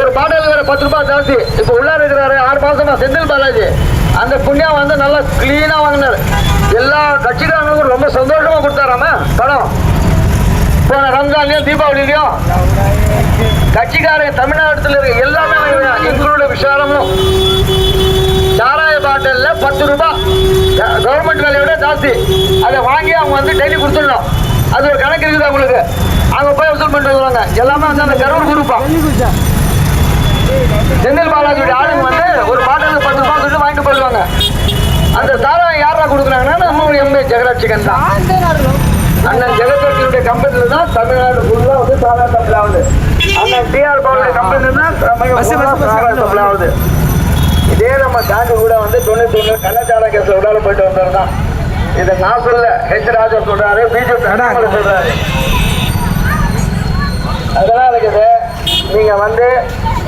ஒரு பாடல் வேற பத்து ரூபாய் ஜாஸ்தி. இப்ப உள்ளார இருக்கிறாரு ஆறு மாசமா செந்தில் பாலாஜி. அந்த புண்ணியம் வந்து நல்லா கிளீனா வாங்கினாரு. எல்லா கட்சிக்காரங்களுக்கும் ரொம்ப சந்தோஷமா கொடுத்தாராம? படம். போன ரம்ஜான்லயும் தீபாவளிலையும். கட்சிக்காரங்க தமிழ்நாட்டுல இருக்க எல்லாமே வாங்கினாங்க. எங்களோட விசாரமும். சாராய பாட்டில்ல பத்து ரூபாய். கவர்மெண்ட் வேலையை விட ஜாஸ்தி. அதை வாங்கி அவங்க வந்து டெய்லி கொடுத்துடணும். அது ஒரு கணக்கு இருக்குது அவங்களுக்கு. அவங்க போய் வசூல் பண்ணிட்டு வருவாங்க. எல்லாமே வந்து அந்த கரூர் குரூப்பா. செந்தில் பாலாஜியோட ஆளுங்க வந்து ஒரு பாட்டில் பத்து ரூபாய் சொல்லிட்டு வாங்கிட்டு போயிடுவாங்க. அந்த சாராயம் யாரா கொடுக்குறாங்கன்னா நம்ம எம்ஏ ஜெகராட்சிகன் தான். அண்ணன் ஜெகதோட்டியுடைய கம்பெனியில் தான் தமிழ்நாடு ஃபுல்லாக வந்து சாராய சப்ளை ஆகுது அண்ணன் டிஆர் பாலுடைய கம்பெனியில் தான் தமிழ் சாராய சப்ளை ஆகுது இதே நம்ம தாண்டி கூட வந்து தொண்ணூத்தி ஒண்ணு கள்ளச்சார கேஸ்ல விடால போயிட்டு வந்தவர் தான் இதை நான் சொல்ல ஹெச் ராஜா சொல்றாரு பிஜேபி சொல்றாரு. அதெல்லாம் இருக்குது. நீங்கள் வந்து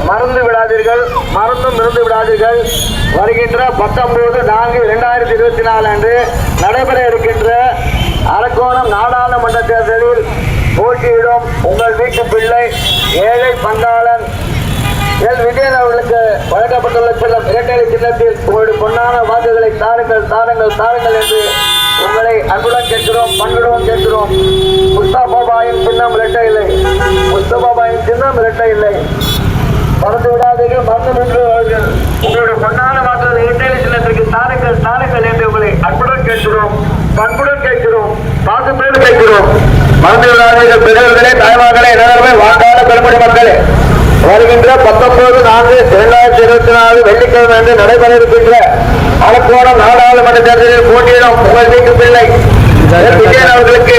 மறந்து விடாதீர்கள் மறந்தும் இருந்து விடாதீர்கள். வருகின்ற பத்தொன்பது நான்கு இரண்டாயிரத்தி இருபத்தி நாலு அன்று நடைபெற இருக்கின்ற அரக்கோணம் நாடாளுமன்ற தேர்தலில் போட்டியிடும் உங்கள் வீட்டு பிள்ளை ஏழை பங்காளன் எல். விஜயன் அவர்களுக்கு வழங்கப்பட்டுள்ள சில இரட்டை சின்னத்தில் உங்களுடைய பொன்னான வாக்குகளை தாருங்கள் தாருங்கள் தாருங்கள் என்று உங்களை அன்புடன் கேட்கிறோம் பண்புடன் கேட்கிறோம். முஸ்தாபாபாயின் சின்னம் இரட்டை இல்லை. முஸ்தபாபாயின் சின்னம் இரட்டை இல்லை. மறந்து விடாதீர்கள் மறந்து விடுவார்கள் உங்களுடைய பொன்னான வாக்குகளை இரட்டை சின்னத்திற்கு தாருங்கள் தாருங்கள் என்று உங்களை அன்புடன் கேட்கிறோம் பண்புடன் கேட்கிறோம் பாசு பேர் கேட்கிறோம். மறந்து விடாதீர்கள் பெரியவர்களே தாய்மார்களே நகரமே வாக்காள பெருமடி மக்களே. வருகின்ற பத்தொன்பது நான்கு இரண்டாயிரத்தி இருபத்தி நாலு வெள்ளிக்கிழமை அன்று நடைபெற இருக்கின்ற அரக்கோணம் நாடாளுமன்ற தேர்தலில் போட்டியிடும் உங்கள் வீட்டு பிள்ளை. விஜயன் அவர்களுக்கு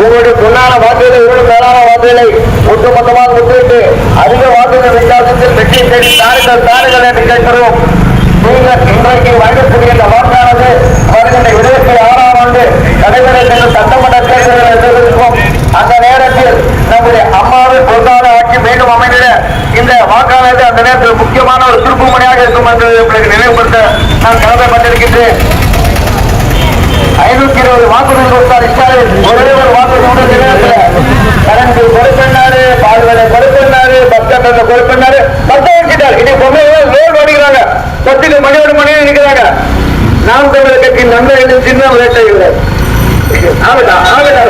உங்களுடைய பொன்னான வாக்குகளை இவ்வளவு மேலான வாக்குகளை ஒட்டுமொத்தமாக முன்னிட்டு அதிக வாக்குகள் வித்தியாசத்தில் வெற்றி தேடி தாருங்கள் தாருங்கள் என்று கேட்கிறோம். நீங்கள் இன்றைக்கு வழங்கக்கூடிய இந்த வாக்கானது வருகின்ற இருபத்தி ஆறாம் ஆண்டு நடைபெற செல்லும் சட்டமன்ற தேர்தலை எதிர்கொள்வோம் அந்த நேரத்தில் நம்முடைய அம்மாவின் பொருளாதார அமைந்திட இந்த வாக்கானது அந்த நேரத்தில் முக்கியமான ஒரு திருப்புமுனையாக இருக்கும் என்று உங்களுக்கு நினைவுபடுத்த நான் கடமைப்பட்டிருக்கின்றேன். ஐநூத்தி இருபது வாக்குகள் கொடுத்தார் ஸ்டாலின் ஒரே ஒரு வாக்குகளோட நிலையத்தில் கரண்ட் கொடுப்பினாரு பால்வலை கொடுப்பினாரு பஸ் கட்டத்தை கொடுப்பினாரு பத்த வச்சுட்டார். இனி பொம்மையை லோன் அடிக்கிறாங்க பத்துக்கு மணியோட மணியோட நிற்கிறாங்க. நாம் தமிழர் கட்சி நன்மை சின்ன விளையாட்டு இல்லை ஆகட்டா ஆகட்டா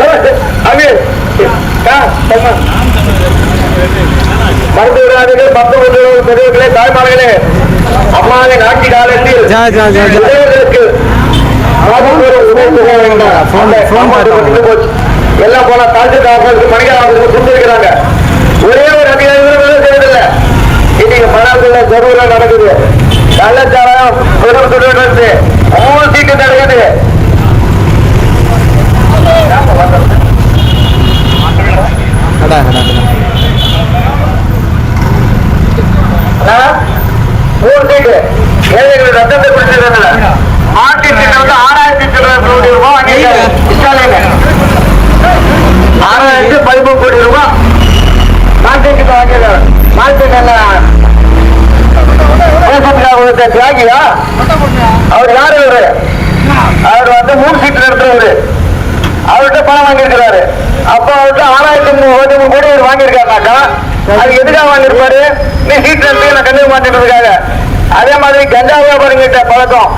அது மருத்துவராஜர்கள் பத்தொன்பது பெரியவர்களே தாய்மார்களே அம்மாவின் ஆட்சி காலத்தில். எல்லாம் போனா தாழ்த்து ஆஃபீஸுக்கு மணிகா ஆஃபீஸுக்கு கொடுத்துருக்காங்க ஒரே ஒரு அதிகாரி கூட வேலை செய்யறதில்ல இன்னைக்கு மனாக்குள்ள ஜரூரா நடக்குது. கள்ளச்சாரம் பெரும் சுடுறது மூணு சீட்டு நடக்குது அடா அடா மூணு சீட்டு ஏழைகள் ரத்தத்தை குடிச்சிருக்காங்க மாட்டு சீட்டு வந்து ஆறாயிரத்தி கோடி ரூபாய் ஸ்டாலின் ஆறாயிரத்தி பதிமூணு கோடி ரூபாய் மாட்டு என்ன? தியாகியா? அவர் யாரு இவரு? அவர் வந்து மூணு சீட்டு எடுத்தவர் அவர்கிட்ட பணம் வாங்கியிருக்கிறாரு. அப்ப அவர்கிட்ட ஆறாயிரத்தி மூணு கோடி வாங்கியிருக்காருனாக்கா அது எதுக்காக வாங்கியிருப்பாரு? நீ சீட் எடுத்து நான் கண்டுக்க மாட்டேன்றதுக்காக அதே மாதிரி கஞ்சா வியாபாரம் கிட்ட பழக்கம்.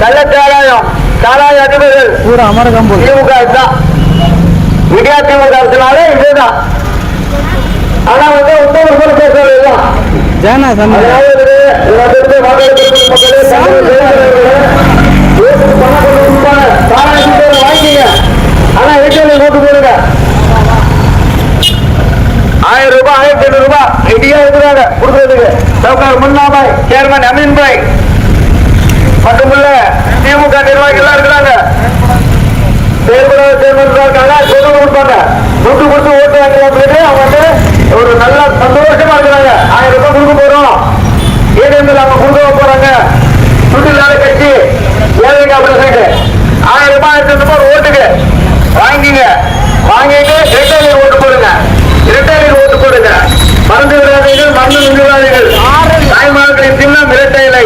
கள்ளச்சாராயம் சாராய அதிபர்கள். பூரா அமர கம்போல் திமுக தான் விடியா திமுக அரசுனாலே இதுதான். ஆனா வந்து உத்தம கூட பேசுறது எல்லாம் ஜானா வாக்களிக்கும் மக்களே தங்கள் தேர்தல்களை ஓட்டு பணம் கொண்டு கொடுப்பாங்க. தாராள சீட்டை வாங்கிக்கங்க. ஆனா ஏடிஎம்ல ஓட்டு போடுங்க. ஆயிரம் ரூபாய் ஆயிரத்தி ஐநூறு ரூபாய் ரெடியா இருக்கிறாங்க கொடுக்கறதுக்கு சவுக்கார் முன்னாபாய் சேர்மன் அமீன்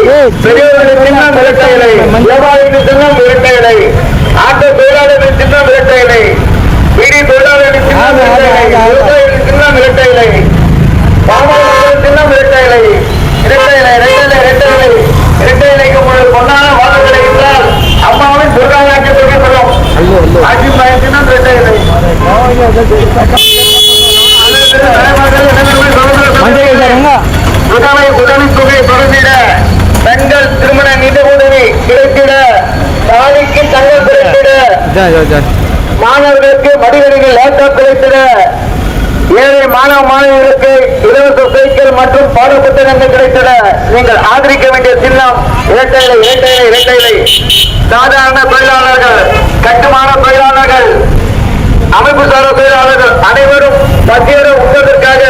இலை பெரியவர்களுக்கு தின்னும் இரட்டை இலை. வியாபாரிக்கு தின்னும் இரட்டை இலை. ஆட்டோ தொழிலாளர்களுக்கு தின்னும் இரட்டை இலை. பீடி தொழிலாளர்களுக்கு தின்னும் இரட்டை இலை. விவசாயிகளுக்கு தின்னும் இரட்டை இலை. பாமகளுக்கு தின்னும் இரட்டை இலை. இரட்டை இலை இரட்டை இலை இரட்டை இலை. இரட்டை இலைக்கு உங்களுக்கு அம்மாவின் மாணவர்களுக்கு மடிக்கணிகள் லேப்டாப் கிடைத்திட ஏழை மாணவ மாணவிகளுக்கு இலவச சைக்கிள் மற்றும் பாட புத்தகங்கள் கிடைத்திட நீங்கள் ஆதரிக்க வேண்டிய சின்னம் இரட்டை இலை இரட்டை இலை இரட்டை இலை சாதாரண தொழிலாளர்கள் கட்டுமான தொழிலாளர்கள் அமைப்பு சார தொழிலாளர்கள் அனைவரும் பசியர உண்பதற்காக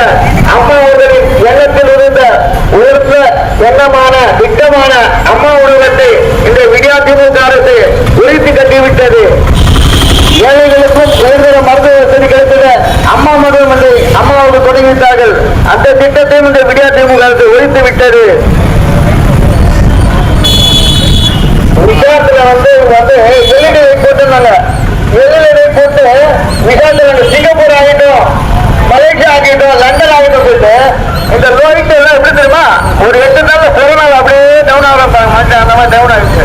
அம்மா அவர்களின் எண்ணத்தில் இருந்த உயர்ந்த எண்ணமான திட்டமான அம்மா உணவகத்தை இந்த விடியா திமுக அரசு உறுதி கட்டிவிட்டது. ஏழைகளுக்கும் உயர்தர மருத்துவ வசதி கிடைத்தது அம்மா மருத்துவமனை அம்மாவோடு தொடங்கிவிட்டார்கள். அந்த திட்டத்தையும் இந்த விடியா திமுக அரசு ஒழித்து விட்டது. விசாரத்துல வந்து இவங்க வந்து எல்இடி போட்டுருந்தாங்க. எல்இடி போட்டு விசாரத்துல வந்து சிங்கப்பூர் ஆகிட்டோம் மலேசியா ஆகிட்டோம் லண்டன் ஆகிட்டோம் போயிட்டு இந்த லோகிட்டு எல்லாம் எப்படி தெரியுமா? ஒரு எட்டு நாள்ல கொரோனா அப்படியே டவுன் ஆகிறாங்க அந்த மாதிரி டவுன் ஆகிடுச்சு.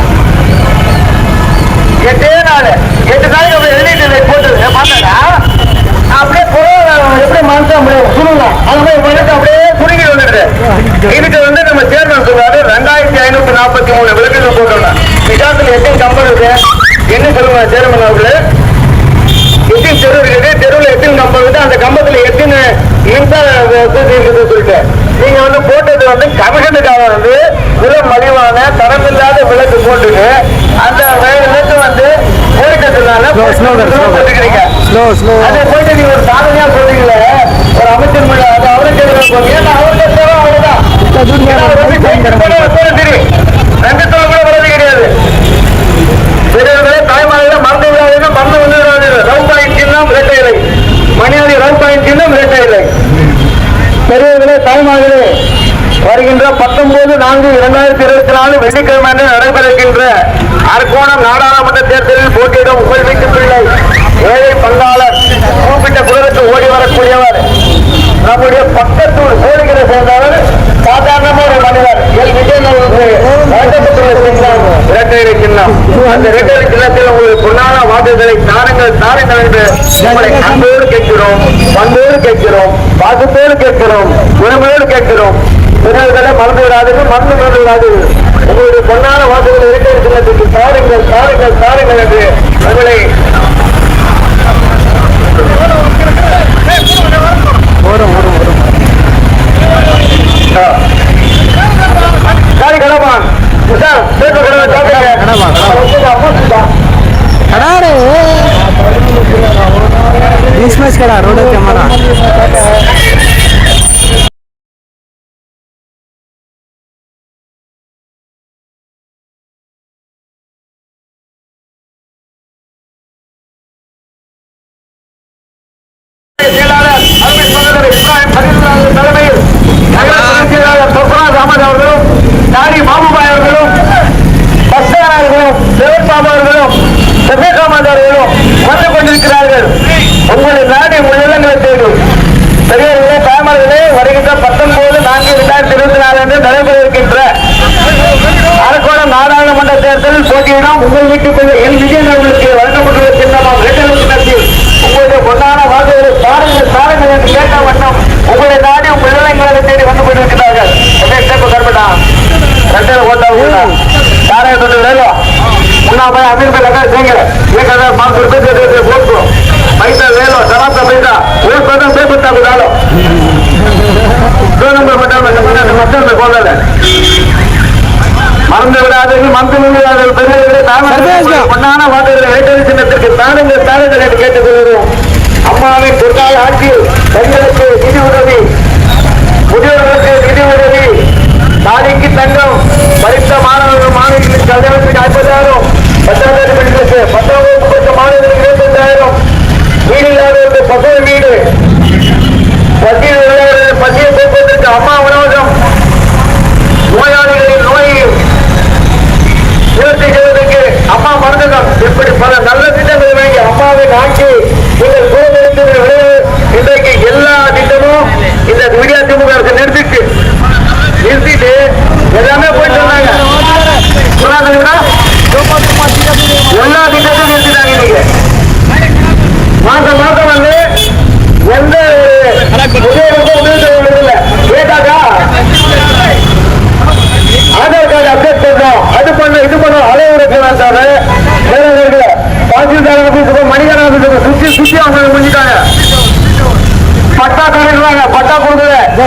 எட்டே நாள் எட்டு நாளைக்கு அப்படியே எல்இடி போட்டு பார்த்தாடா அப்படியே கொரோனா எப்படி மனுஷன் அப்படியே சுருங்க. அந்த மாதிரி மனுஷன் அப்படியே சுருங்கி வந்துடுது இதுக்கு வந்து நம்ம சேர்மன் சொல்றாரு ரெண்டாயிரத்தி ஐநூத்தி நாற்பத்தி மூணு விளக்குகள் போட்டோம்னா. விசாரத்தில் எத்தனை கம்பெனி இருக்கு? என்ன சொல்லுங்க சேர்மன் அவர்களே? எத்தனை தெரு இருக்குது? தெருவில் எத்தனை கம்பம் இருக்குது? அந்த கம்பத்தில் எத்தனை மின்சார வசதி இருக்குது சொல்லிட்டு. நீங்க வந்து போட்டது வந்து கமிஷனுக்காக வந்து போட்டுக்கிறீங்க ஸ்லோ ஸ்லோ அதை போயிட்டு நீங்க ஒரு சாதனையா சொல்றீங்களே. ஒரு அமைச்சர் மொழி அது அவருக்கு ஏன்னா அவருக்கு தேவை அவ்வளவுதான். ரெண்டு தோல் கூட வர்றது கிடையாது. பெரியவர்களே தாய்மார்களே மறந்து விடாதீங்க மறந்து வந்து விடாதீங்க ரவு பாயிண்ட் சின்னம் இரட்டை இலை. மணியாதி ரவு பாயிண்ட் சின்னம் இரட்டை இலை. பெரியவர்களே தாய்மார்களே வருகின்ற பத்தொன்பது நான்கு இரண்டாயிரத்தி இருபத்தி நாலு வெள்ளிக்கிழமை அன்று நடைபெற இருக்கின்ற அரக்கோணம் நாடாளுமன்ற தேர்தலில் போட்டியிடும் வீட்டு பிள்ளை ஏழை பங்காளர் குறிப்பிட்ட ஓடி வரக்கூடியவர் நம்முடைய பக்கத்தூர் கோடிக்கரை சேர்ந்தவர் சாதாரணமான ஒரு மனிதர். எல். விஜயன் அவர்களுக்கு வழங்கப்பட்டுள்ள சின்னம் இரட்டை இலை சின்னம். அந்த இரட்டை இலை சின்னத்தில் உங்களுக்கு பொன்னான வாக்குகளை தாருங்கள் தாருங்கள் என்று உங்களை அன்போடு கேட்கிறோம் பண்போடு கேட்கிறோம் பாசத்தோடு கேட்கிறோம் உரிமையோடு கேட்கிறோம். பிறர்களை மறந்து விடாதீர்கள் மறந்து மறந்து விடாதீர்கள். உங்களுடைய பொன்னான வாக்குகள் இரட்டை இலை சின்னத்துக்கு தாருங்கள் தாருங்கள் தாருங்கள் என்று உங்களை வரும் வரும் வரும். காரி கடமான் சார் பேப்பர் உங்கள் வீட்டு எல் விஜயன் அவர்களுக்கு வழங்கப்பட்டுள்ள சின்னமாம் இரட்டல் சின்னத்தில் உங்களுடைய பொன்னான வாக்குகளை பாருங்கள் பாருங்கள் என்று கேட்ட வண்ணம் உங்களை நாடி உங்கள் இளைஞர்களை தேடி வந்து போயிருக்கிறார்கள் கருப்பட்டா ரெட்டல் ஓட்டா யாரை தொட்டு விடலோ முன்னா போய் அமீர் போய் லக்கா செய்யுங்க ஏற்கனவே மாசு ரூபாய் போட்டுரும் பைசா வேணும் சராசா பைசா. ஒரு பைசா சேமித்தா விடாலும் மக்கள் போதலை மறந்து விடாதீர்கள் மறந்து விடாதீர்கள் பெரியவர்களே பொன்னான வாக்குகளை வேட்டை சின்னத்திற்கு தாருங்கள் தாருங்கள் என்று கேட்டுக் கொள்கிறோம் அம்மாவின் பொற்கால ஆட்சியில் பெண்களுக்கு நிதி உதவி முதியோர்களுக்கு நிதி உதவி தாலிக்கு தங்கம்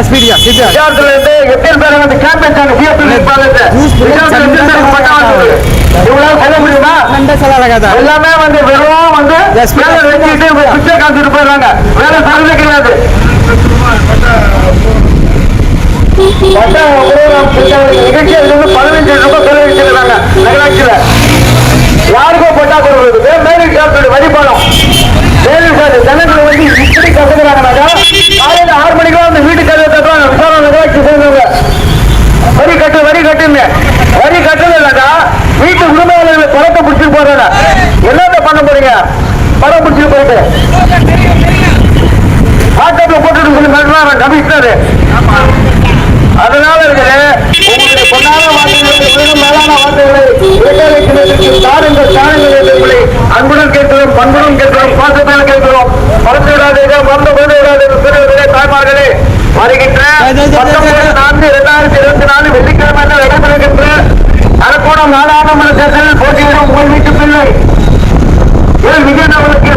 ஸ்பீடியா ஸ்பீடியா எத்தனை பேர் வந்து சிஎஸ்எல் இவ்வளவு சொல்ல முடியுமா கதை எல்லாமே வந்து வெறும் வந்து வச்சுட்டு பிச்சை காத்துட்டு போயிடுறாங்க வேற சரவே கிடையாது பதினஞ்சு ரூபாய் செலவழிச்சிருக்காங்க நகராட்சியில யாருக்கும் பட்டா கொடுக்குறது மேலும் வரிப்பாளம் மேலும் சார் ஜனங்களை வந்து இப்படி கத்துக்கிறாங்கனாக்கா போறாங்க என்னத்த பண்ண போறீங்க? பணம் பிடிச்சிட்டு போயிட்டு. ஆட்டோல போட்டுட்டு சொல்லி கமிஷனர் அதனால இருக்குது உங்களுடைய பொன்னான வார்த்தைகளை மிகவும் மேலான வார்த்தைகளை தாருங்கள் தாருங்கள் என்று உங்களை அன்புடன் கேட்கிறோம் பண்புடன் கேட்கிறோம் பாசத்தால் கேட்கிறோம். மறந்து விடாதீர்கள் மறந்து போது விடாதீர்கள் தாய்மார்களே. வருகின்ற நான்கு இரண்டாயிரத்தி இருபத்தி நாலு வெள்ளிக்கிழமை அரக்கோணம் நாடாளுமன்ற தேர்தலில் போட்டியிடும் உங்கள் வீட்டு பிள்ளை. ஏன் விஜயன் அவர்களுக்கு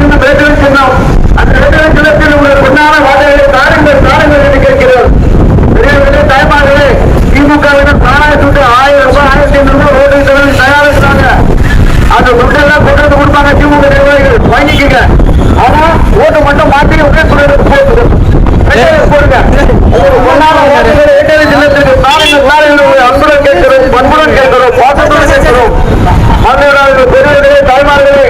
சின்ன வேட்டல் சின்னம் அந்த வேட்டல் சின்னத்தில் உள்ள பொன்னான வார்த்தைகளை தாருங்கள் தாருங்கள் என்று கேட்கிறோம். பெரியவர்களே தாய்மார்களே திமுகவினர் நாலாயிரம் சுட்டு ஆயிரம் ரூபாய் ஆயிரத்தி ஐநூறு ரூபாய் ஓட்டு செலவில் தயாரிக்கிறாங்க. அந்த துட்டெல்லாம் கொண்டு வந்து கொடுப்பாங்க திமுக நிர்வாகிகள். வாங்கிக்கங்க. ஆனா ஓட்டு மட்டும் மாற்றி போடுங்க. ஒரு வார்த்தைகளை வேட்டல் சின்னத்திற்கு தாருங்கள் தாருங்கள் உங்களை அன்புடன் கேட்கிறோம் பண்புடன் கேட்கிறோம் பாசத்துடன் கேட்கிறோம் மாணவர்கள் பெரியவர்களே தாய்மார்களே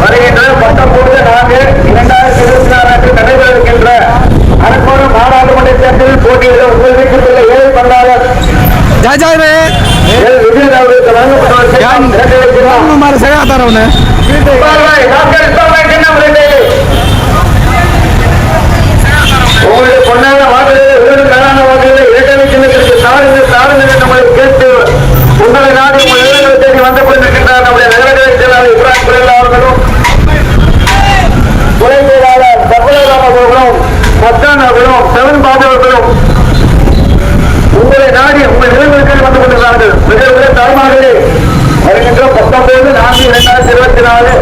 வருகின்ற பத்தொன்பது நான்கு இரண்டாயிரத்தி இருபத்தி நாலு அன்று நடைபெற இருக்கின்ற அரக்கோணம் நாடாளுமன்ற தேர்தலில் போட்டியிட உங்கள் வீட்டுக்குள்ள ஏழை பங்காளர் ஜாஜா ரே எல் விஜயன் அவர்களுக்கு வழங்கப்பட்டுள்ள சின்னம் இரட்டை சின்னம். மாறு சகாத்தார அவனு உப்பார்வாய், டாக்டர் இஸ்மாயில் சின்னம் இரட்டை. உங்களுடைய பொன்னான வாக்குகளை வீடு மேலான வாக்குகளை இரட்டை சின்னத்திற்கு தாருங்கள் தாருங்கள் என்று நம்மளை கேட்டு உங்களை நாடி உங்கள் இல்லங்களை தேடி வந்து கொண்டிருக்கின்றார் நம்முடைய நகரங்களை செயலாளர் இப்ராஹிம் குரல் அவர்களும் துணை செயலாளர் சர்வதேசம் அவர்களும் மச்சான் அவர்களும் செவன் பாபு அவர்களும் உங்களை நாடி உங்கள் நிலைமைகள் வந்து கொண்டிருக்கிறார்கள் மிக தரமாகவே வருகின்ற பத்தொன்பது நான்கு இரண்டாயிரத்தி இருபத்தி நாலு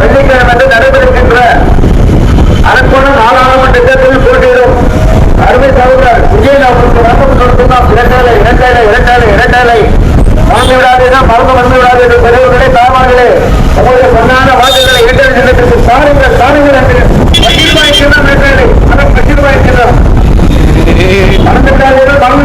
வெள்ளிக்கிழமை நடைபெறுகின்ற அரக்கோணம் நாடாளுமன்ற தேர்தலில் போட்டியிடும் அருமை சகோதரர் விஜயன் அவர்களுக்கு வழங்கப்பட்டிருந்தால் இரட்டேலை இரட்டேலை இரட்டேலை இரட்டேலை மறந்து விடாதீர்கள் மறந்து வந்து விடாதீர்கள். பெரியவர்களே தாமார்களே உங்களுடைய பொன்னான வாக்குகளை இரட்டேலை சின்னத்திற்கு தாருங்கள் தாருங்கள் என்று பகிர்வாய்க்கின்றோம் இரட்டேலை அதன் மறந்து விடாதீர்கள் மறந்து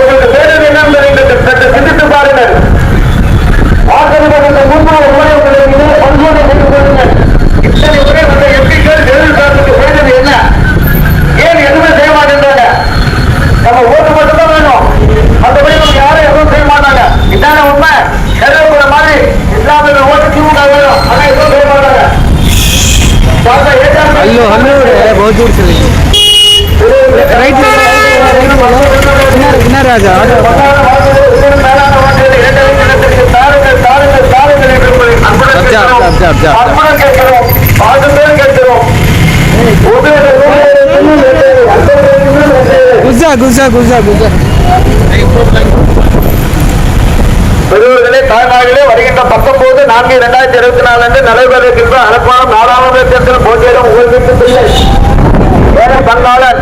ಅಲ್ಲೂ ಹಣ್ಣು ಬಹು ದೂರ ಸರಿ ರೈಟ್ ಇನ್ನ ರಾಜ ಗುಜಾ ಗುಜಾ ಗುಜಾ ಗುಜಾ தாய்மார்களே வருகின்ற பத்தொன்பது நான்கு இரண்டாயிரத்தி இருபத்தி நாலு அன்று நடைபெற இருக்கின்ற அரப்பாணம் நாடாளுமன்ற தேர்தல் போட்டியிடும் உங்கள் வீட்டு பிள்ளை வேற பங்காளர்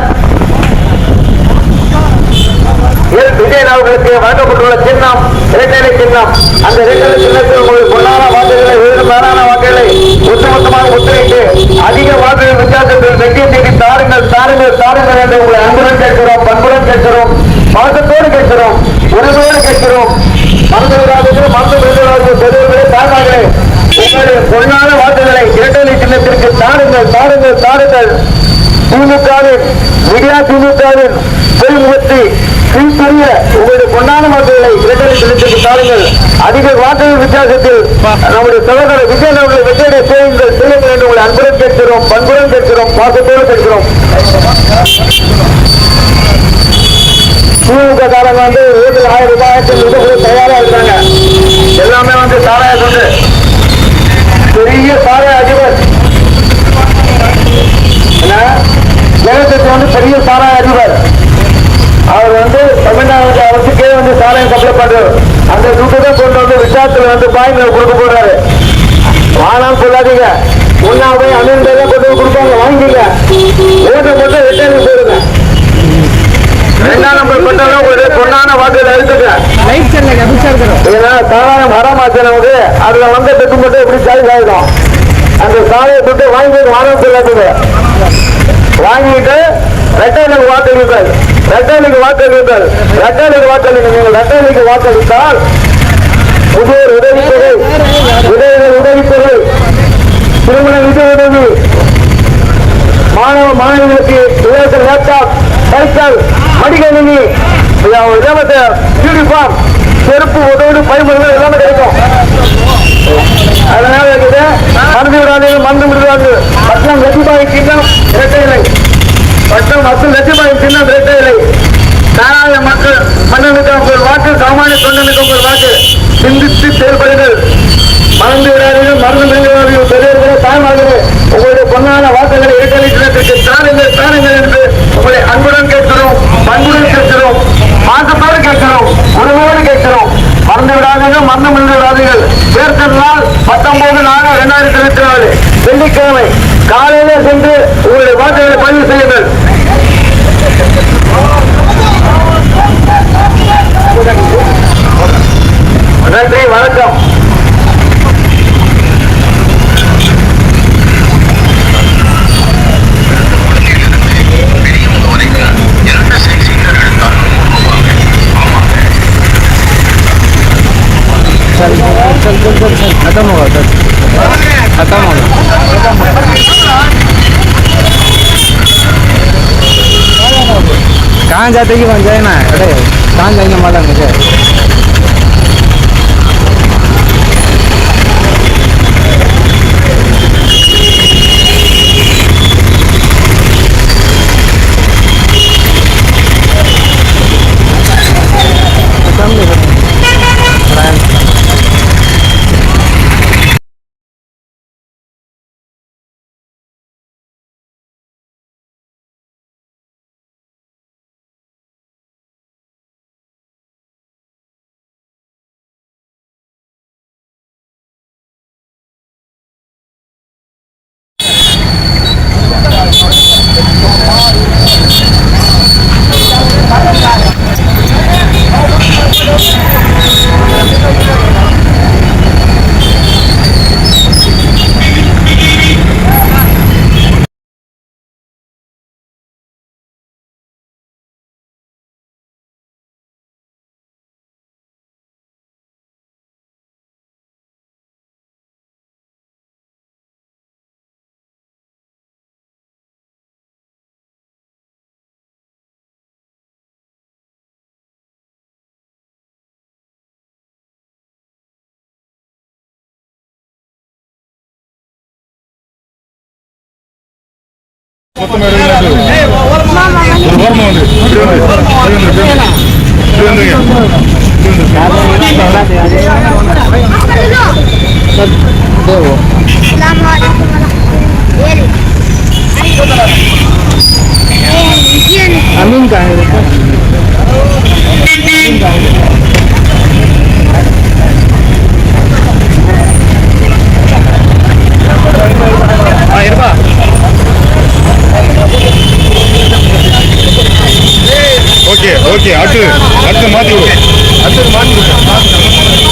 விஜயன் அவர்களுக்கு வழங்கப்பட்டுள்ள சின்னம் இரட்டை சின்னம். அந்த இரட்டை சின்னத்தில் உங்களுக்கு பொன்னான வாக்குகளை விருது மேலான வாக்குகளை ஒட்டுமொத்தமாக ஒத்துழைத்து அதிக வாக்குகள் வித்தியாசத்தில் வெற்றி நீக்கி தாருங்கள் தாருங்கள் தாருங்கள் என்று உங்களை அன்புடன் கேட்கிறோம் பண்புடன் கேட்கிறோம் பாசத்தோடு கேட்கிறோம் உரிமையோடு கேட்கிறோம். மறந்து விடாதீர்கள் மறந்து விடாதீர்கள் பெரியவர்களே தாய்மார்களே உங்களுடைய பொன்னான வாக்குகளை இரட்டை சின்னத்திற்கு தாருங்கள் தாருங்கள் தாருங்கள் திமுகவின் விடியா திமுகவின் பயன்படுத்தி கீழ்பெரிய உங்களுடைய பொன்னான வாக்குகளை இரட்டை செலுத்தி தாருங்கள் அதிக வாக்குகள் வித்தியாசத்தில் நம்முடைய சகோதரர் விஜயன் அவர்களை வெற்றியடை செய்யுங்கள் செய்யுங்கள் என்று உங்களை அன்புடன் கேட்கிறோம் பண்புடன் கேட்கிறோம் பாசத்தோடு கேட்கிறோம். திமுக காரங்க வந்து இருபத்தி ஆயிரம் ரூபாயத்தில் விடுபட இருக்காங்க எல்லாமே வந்து சாராய கொண்டு பெரிய சாராய அதிபர். என்ன? வந்து பெரிய சாராய அதிபர். அவர் வந்து தமிழ்நாடு அரசுக்கே வந்து சாராயம் சப்ளை பண்றாரு. அந்த துட்டு தான் கொண்டு வந்து விசாரத்தில் வந்து பாயிண்ட் கொடுக்க போறாரு. வானாம் சொல்லாதீங்க ஒன்னா போய் அமீன் பேர் கொண்டு கொடுப்பாங்க. வாங்கிக்கங்க. ஓட்டை மட்டும் ரிட்டர்ன் போடுங்க ரெண்டாம் நம்பர் கொண்டாலும் பொண்ணான வாக்குகள் அழுத்துங்க லைட் செல்ல அபிஷா இருக்கிறோம் ஏன்னா சாராயம் ஹராமாச்சு நமக்கு அதுல வந்த பெட்டு மட்டும் எப்படி சாய்ஸ் ஆயிடும். அந்த சாலையை தொட்டு வாங்கிட்டு வாரம் சொல்லாதீங்க வாங்கிட்டு ரெட்டைலுக்கு வாக்களிங்கள் ரெட்டைலுக்கு வாக்களிங்கள் ரெட்டைலுக்கு வாக்களிங்கள் நீங்கள் ரெட்டைலுக்கு வாக்களித்தால் புதியோர் உதவித்தொகை உதவிகள் உதவித்தொகை திருமண நிதி உதவி மாணவ மாணவிகளுக்கு இலவச லேப்டாப் சைக்கிள் மடிக்கணினி இலவச யூனிஃபார்ம் செருப்பு உதவி பயன்படுறது எல்லாமே கிடைக்கும். அதனால இருக்குது மருந்து விடாதீங்க மருந்து விடுறாங்க பட்டம் லட்சுமாய் சின்னம் இரட்டை இலை. பட்டம் மக்கள் லட்சுமாய் சின்னம் இரட்டை இலை. தாராள மக்கள் மன்னனுக்கு உங்கள் வாக்கு சாமானிய தொண்டனுக்கு உங்கள் வாக்கு. சிந்தித்து செயல்படுங்கள். மருந்து விடாதீர்கள் மருந்து விடாதீர்கள் பெரியவர்களே தாய்மார்களே உங்களுடைய பொன்னான வாக்குகளை இரட்டலிக்கு தாருங்கள் தாருங்கள் என்று உங்களை அன்புடன் கேட்கிறோம் பண்புடன் கேட்கிறோம் மாற்றத்தோடு கேட்கிறோம் உணவோடு கேட்கிறோம் மறந்து விடாதீர்கள் மறந்து தேர்தல் நாள் பத்தொன்பது நாலு இரண்டாயிரத்தி இருபத்தி நாலு வெள்ளிக்கிழமை காலையில சென்று உங்களுடைய வாக்குகளை பதிவு செய்யுங்கள். நன்றி வணக்கம். कहाँ जाते कि वहाँ जाए ना अरे कहाँ जाएंगे मालूम मुझे अमीन कहाँ है देखो हाँ Okay அடுத்து அடுத்து மாற்றி. விடு அடுத்து மாற்றி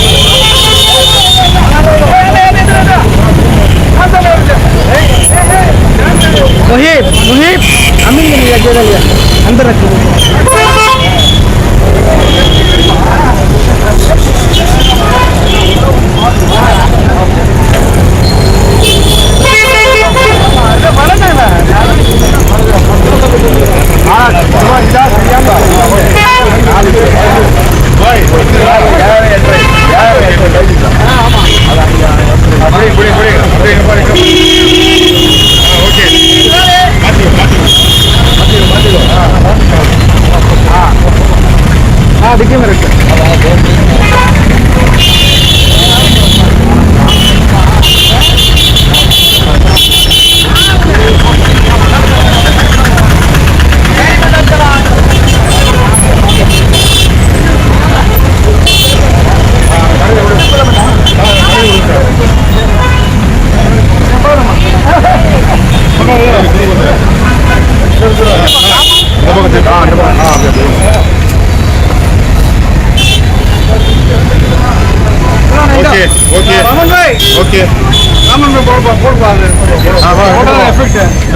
முஹிப் முஹிப். அமீன் இல்லையா ஜெயலலிதா அந்த ரத்து